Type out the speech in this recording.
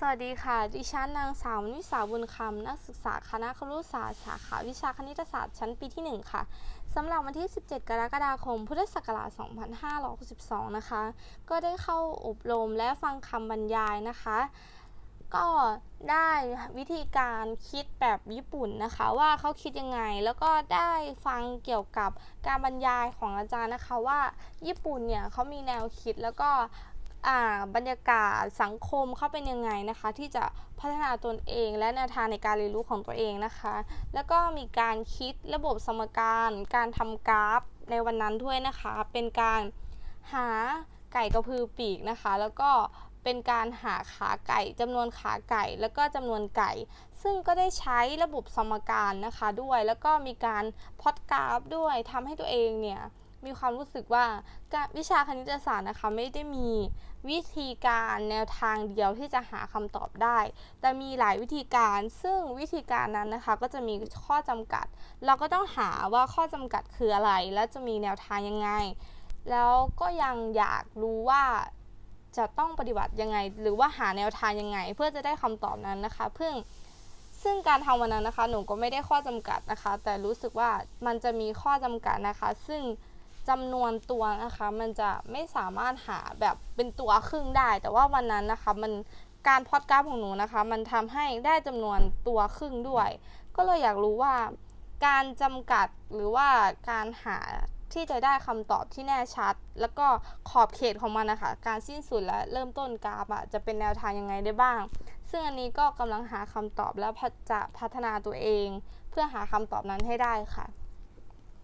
สวัสดีค่ะ ดิฉันนางสาวนิสาบุญคำนักศึกษาคณะครุศาสตร์สาขาวิชาคณิตศาสตร์ชั้นปีที่ 1 ค่ะ สำหรับวันที่ 17 กรกฎาคม พุทธศักราช 2562 นะคะ ก็ได้เข้าอบรมและฟังคำบรรยายนะคะ ก็ได้วิธีการคิดแบบญี่ปุ่นนะคะ ว่าเขาคิดยังไง แล้วก็ได้ฟังเกี่ยวกับการบรรยายของอาจารย์นะคะว่าญี่ปุ่นเนี่ยเขามีแนวคิดแล้วก็ บรรยากาศสังคมเขาเป็นยังไงนะคะ ที่จะพัฒนาตนเองและแนวทางในการเรียนรู้ของตัวเองนะคะ แล้วก็มีการคิดระบบสมการ การทำกราฟในวันนั้นด้วยนะคะ เป็นการหาไก่กระพือปีกนะคะ แล้วก็เป็นการหาขาไก่จำนวนขาไก่ แล้วก็จำนวนไก่ ซึ่งก็ได้ใช้ระบบสมการนะคะด้วย แล้วก็มีการพอดกราฟด้วยทำให้ตัวเองเนี่ย มีความรู้สึกว่าวิชาคณิตศาสตร์นะคะไม่ได้มีวิธีการแนวทางเดียวที่จะหาคำตอบได้ แต่มีหลายวิธีการซึ่งวิธีการนั้นนะคะก็จะมีข้อจำกัด เราก็ต้องหาว่าข้อจำกัดคืออะไร และจะมีแนวทางยังไง แล้วก็ยังอยากรู้ว่าจะต้องปฏิบัติยังไง หรือว่าหาแนวทางยังไง เพื่อจะได้คำตอบนั้นนะคะเพื่อซึ่งการทำวันนั้นนะคะ หนูก็ไม่ได้ข้อจำกัดนะคะ แต่รู้สึกว่ามันจะมีข้อจำกัดนะคะ ซึ่ง จำนวนตัวนะคะมันจะไม่สามารถหาแบบเป็นตัวครึ่งได้ แต่ว่าวันนั้นนะคะมันการพอดกราฟของหนูนะคะ มันทำให้ได้จำนวนตัวครึ่งด้วย ก็เลยอยากรู้ว่า การจำกัดหรือว่าการหาที่จะได้คำตอบที่แน่ชัด แล้วก็ขอบเขตของมันนะคะ การสิ้นสุดและเริ่มต้นกราฟอะจะเป็นแนวทางยังไงได้บ้าง ซึ่งอันนี้ก็กำลังหาคำตอบและจะพัฒนาตัวเอง เพื่อหาคำตอบนั้นให้ได้ค่ะ